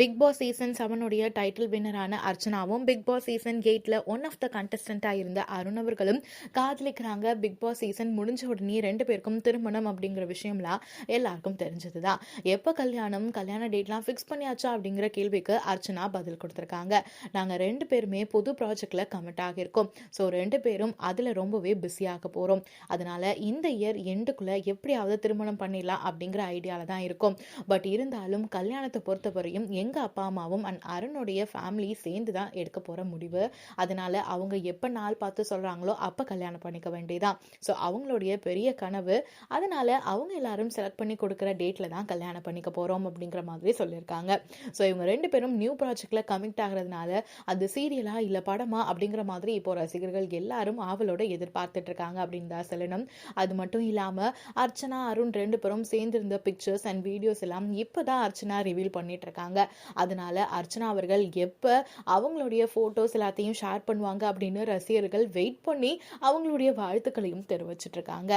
Big Boss season செவனுடைய title வின்னரான அர்ச்சனாவும் பிக் பாஸ் சீசன் எயிட்ல ஒன் ஆஃப் த கண்டஸ்டண்டாக இருந்த அருண் அவர்களும் காதலிக்கிறாங்க. பிக் பாஸ் சீசன் முடிஞ்ச உடனே ரெண்டு பேருக்கும் திருமணம் அப்படிங்கிற விஷயம்லாம் எல்லாருக்கும் தெரிஞ்சது தான் எப்போ கல்யாணம் கல்யாண டேட்லாம் ஃபிக்ஸ் பண்ணியாச்சா அப்படிங்கிற கேள்விக்கு அர்ச்சனா பதில் கொடுத்துருக்காங்க. நாங்கள் ரெண்டு பேருமே புது ப்ராஜெக்டில் கமிட் ஆகியிருக்கோம். ஸோ ரெண்டு பேரும் அதில் ரொம்பவே பிஸியாக போகிறோம் அதனால இந்த இயர் எண்டுக்குள்ளே எப்படியாவது திருமணம் பண்ணிடலாம் அப்படிங்கிற ஐடியாவில் தான் இருக்கும். பட் இருந்தாலும் கல்யாணத்தை பொறுத்தவரையும் எங்கள் அப்பா அம்மாவும் அண்ட் அருணுடைய ஃபேமிலி சேர்ந்து தான் எடுக்க போகிற முடிவு. அதனால் அவங்க எப்போ நாள் பார்த்து சொல்கிறாங்களோ அப்போ கல்யாணம் பண்ணிக்க வேண்டியதான் ஸோ அவங்களுடைய பெரிய கனவு. அதனால் அவங்க எல்லாரும் செலக்ட் பண்ணி கொடுக்குற டேட்டில் தான் கல்யாணம் பண்ணிக்க போகிறோம் அப்படிங்கிற மாதிரி சொல்லியிருக்காங்க. ஸோ இவங்க ரெண்டு பேரும் நியூ ப்ராஜெக்டில் கமிட் ஆகிறதுனால அது சீரியலாக இல்லை படமா அப்படிங்கிற மாதிரி இப்போ ரசிகர்கள் எல்லாரும் ஆவலோட எதிர்பார்த்துட்டு இருக்காங்க அப்படின்னு தான் சொல்லணும். அது மட்டும் இல்லாமல் அர்ச்சனா அருண் ரெண்டு பேரும் சேர்ந்திருந்த பிக்சர்ஸ் அண்ட் வீடியோஸ் எல்லாம் இப்போ தான் அர்ச்சனா ரிவீல் பண்ணிட்டு இருக்காங்க. அதனால அர்ச்சனா அவர்கள் எப்போ அவங்களுடைய ஃபோட்டோஸ் எல்லாத்தையும் ஷேர் பண்ணுவாங்க அப்படின்னு ரசிகர்கள் வெயிட் பண்ணி அவங்களுடைய வாழ்த்துக்களையும் தெரிவிச்சிட்டு இருக்காங்க.